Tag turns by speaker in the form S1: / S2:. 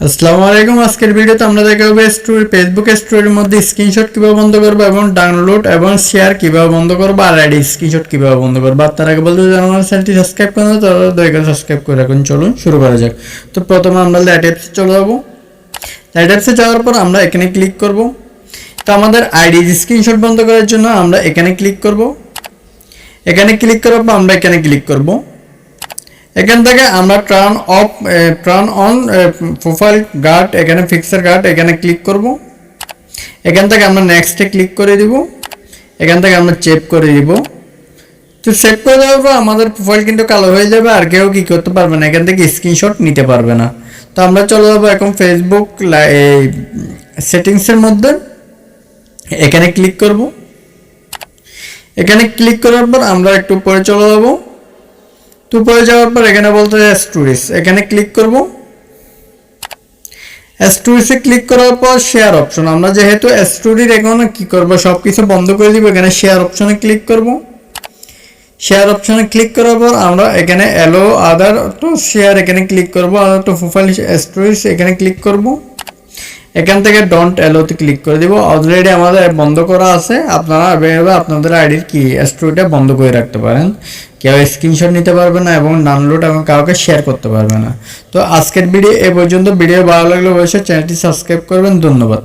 S1: আসসালামু আলাইকুম, আজকের ভিডিওতে আমরা দেখাবো স্টোরি ফেসবুক স্টোরির মধ্যে স্ক্রিনশট কীভাবে বন্ধ করব এবং ডাউনলোড এবং শেয়ার কীভাবে বন্ধ করব আর আইডি স্ক্রিনশট কীভাবে বন্ধ করব। আর তার আগে বলতে আমার চ্যানেলটি সাবস্ক্রাইব করেন তাহলে দয়া করে সাবস্ক্রাইব করে রাখুন। চলুন শুরু করা যাক। তো প্রথমে আমরা ল্যাট অ্যাপসে চলে যাব। ল্যাট অ্যাপসে যাওয়ার পর আমরা এখানে ক্লিক করব। তো আমাদের আইডি স্ক্রিনশট বন্ধ করার জন্য আমরা এখানে ক্লিক করব। এখানে ক্লিক করার পর আমরা এখানে ক্লিক করব। এখান থেকে আমরা turn off turn on profile guard এখানে ফিক্সার গার্ড এখানে ক্লিক করব। এখান থেকে আমরা নেক্সটে ক্লিক করে দিব। এখান থেকে আমরা চেক করে দিব। তো সেভ করে দেওয়ার পর আমাদের প্রোফাইল কিন্তু কালো হয়ে যাবে, আর কেউ কী করতে পারবে না। এখান থেকে স্ক্রিনশট নিতে পারবে না। তো আমরা চলে যাব এখন ফেসবুক এই সেটিংসের মধ্যে। এখানে ক্লিক করব। এখানে ক্লিক করার পর আমরা একটু পরে চলে যাব। তো পরে যাওয়ার পর এখানে বলতে স্টোরিজ এখানে ক্লিক করব। স্টোরিজে ক্লিক করার পর শেয়ার অপশন আমরা যেহেতু স্টোরির এখন কি করব? সব কিছু বন্ধ করে দিব। এখানে শেয়ার অপশনে ক্লিক করব। শেয়ার অপশনে ক্লিক করার পর আমরা এখানে অ্যালো আদার তো শেয়ার এখানে ক্লিক করব। আদার তো প্রোফাইল স্টোরিজ এখানে ক্লিক করব। এখান থেকে ডন্ট অ্যালোতে ক্লিক করে দিব। অলরেডি আমাদের বন্ধ করা আছে। আপনারা এভাবে আপনাদের আইডির কি স্টোরিটা বন্ধ করে রাখতে পারেন। কেউ স্ক্রিনশট নিতে পারবে না এবং ডাউনলোড এবং কাউকে শেয়ার করতে পারবে না। তো আজকের ভিডিও এ পর্যন্ত। ভিডিও ভালো লাগলে অবশ্যই চ্যানেলটি সাবস্ক্রাইব করবেন। ধন্যবাদ।